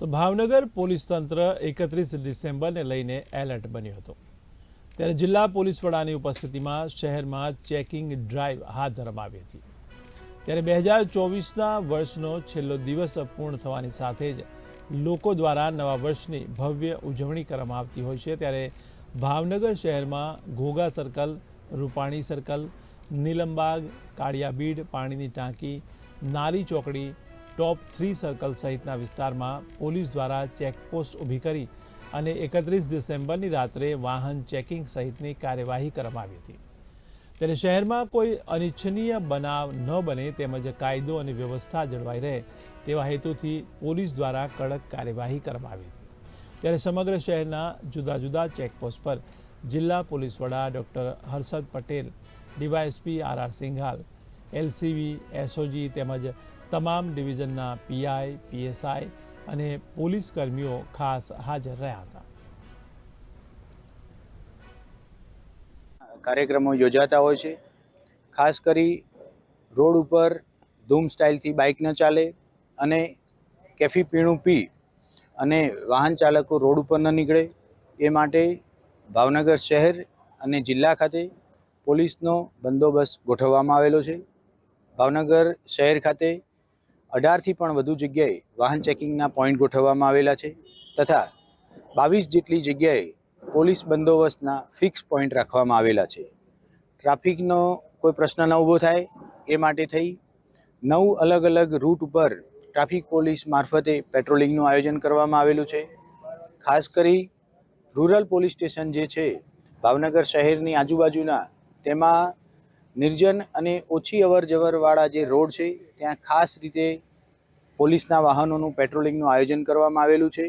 તો ભાવનગર પોલીસ તંત્ર એકત્રીસ ડિસેમ્બરને લઈને એલર્ટ બન્યું હતું. ત્યારે જિલ્લા પોલીસ વડાની ઉપસ્થિતિમાં શહેરમાં ચેકિંગ ડ્રાઈવ હાથ ધરવામાં આવી હતી. ત્યારે બે હજાર ચોવીસના વર્ષનો છેલ્લો દિવસ પૂર્ણ થવાની સાથે જ લોકો દ્વારા નવા વર્ષની ભવ્ય ઉજવણી કરવામાં આવતી હોય છે. ત્યારે ભાવનગર શહેરમાં ઘોઘા સર્કલ, રૂપાણી સર્કલ, નીલમબાગ, કાળિયાબીડ, પાણીની ટાંકી નારી ચોકડી ટોપ થ્રી સર્કલ સહિતના વિસ્તારમાં પોલીસ દ્વારા ચેકપોસ્ટ ઊભી કરી અને એકત્રીસ ડિસેમ્બરની રાત્રે વાહન ચેકિંગ સહિતની કાર્યવાહી કરવામાં આવી હતી. ત્યારે શહેરમાં કોઈ અનિચ્છનીય બનાવ ન બને તેમજ કાયદો અને વ્યવસ્થા જળવાઈ રહે તેવા હેતુથી પોલીસ દ્વારા કડક કાર્યવાહી કરવામાં આવી હતી. ત્યારે સમગ્ર શહેરના જુદા જુદા ચેકપોસ્ટ પર જિલ્લા પોલીસ વડા doctor Harshad Patel, DYSP R R Singhal LCV SOG તેમજ તમામ ડિવિઝનના પીઆઈ, પીએસઆઈ અને પોલીસ કર્મીઓ ખાસ હાજર રહ્યા હતા. કાર્યક્રમો યોજાતા હોય છે. ખાસ કરી રોડ ઉપર ધૂમ સ્ટાઇલથી બાઇક ન ચાલે અને કેફી પીણું પી અને વાહન ચાલકો રોડ ઉપર ન નીકળે એ માટે ભાવનગર શહેર અને જિલ્લા ખાતે પોલીસનો બંદોબસ્ત ગોઠવવામાં આવેલો છે. ભાવનગર શહેર ખાતે અઢારથી પણ વધુ જગ્યાએ વાહન ચેકિંગના પોઈન્ટ ગોઠવવામાં આવેલા છે તથા બાવીસ જેટલી જગ્યાએ પોલીસ બંદોબસ્તના ફિક્સ પોઈન્ટ રાખવામાં આવેલા છે. ટ્રાફિકનો કોઈ પ્રશ્ન ન ઊભો થાય એ માટે થઈ નવ અલગ અલગ રૂટ ઉપર ટ્રાફિક પોલીસ મારફતે પેટ્રોલિંગનું આયોજન કરવામાં આવેલું છે. ખાસ કરી રૂરલ પોલીસ સ્ટેશન જે છે, ભાવનગર શહેરની આજુબાજુના, તેમાં નિર્જન અને ઓછી અવર જવરવાળા જે રોડ છે, ત્યાં ખાસ રીતે પોલીસના વાહનોનું, પેટ્રોલિંગનું આયોજન કરવામાં આવેલું છે.